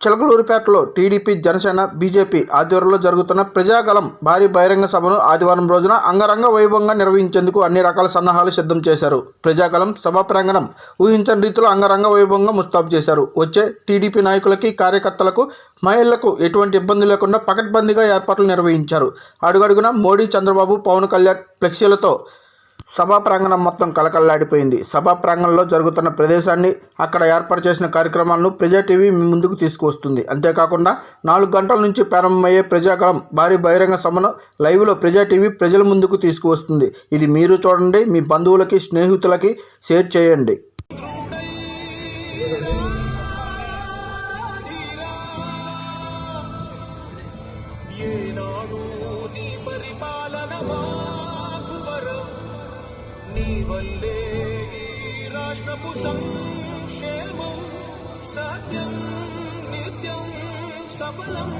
చిలకలూరిపేటలో TDP Janasena BJP ఆధ్వర్యంలో జరుగుతున్న ప్రజాగలం భారీ బహిరంగ సభను ఆదివారం రోజున అంగరంగ వైభవంగా నిర్వహించేందుకు అన్ని రకాల సన్నాహాలు సిద్ధం చేశారు. ప్రజాగలం సభా ప్రాంగణం ఊహించని రీతిలో అంగరంగ వైభవంగా ముస్తాబు చేశారు. వచ్చే టీడీపీ నాయకులకి కార్యకర్తలకు మహిళలకు ఎటువంటి ఇబ్బంది లేకుండా పకడ్బందీగా ఏర్పాట్లు నిర్వహించారు. అడుగడుగున మోడీ చంద్రబాబు పవన్ కళ్యాణ్ ఫ్లెక్సీలతో సభా ప్రాంగణం మొత్తం కలకల్లాడిపోయింది సభా ప్రాంగణంలో జరుగుతున్న ప్రదేశాన్ని అక్కడ ఏర్పాటు చేసిన కార్యక్రమాలను ప్రజా టీవీ మీ ముందుకు తీసుకువస్తుంది. అంతేకాకుండా నాలుగు గంటల నుంచి ప్రారంభమయ్యే ప్రజాకలం భారీ బహిరంగ సభను లైవ్లో ప్రజా టీవీ ప్రజల ముందుకు తీసుకువస్తుంది. ఇది మీరు చూడండి మీ బంధువులకి స్నేహితులకి షేర్ చేయండి. ఏనాడు నీ పరిపాలన వల్లే ఈ రాష్ట్రపు సంక్షేమం సత్యం నిత్యం సఫలం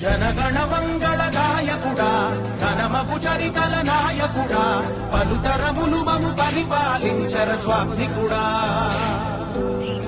జనగణ మంగళ గాయకుడా ఘనమపు చరితల నాయకుడా పలుతరములు మము పరిపాలించర స్వామికుడా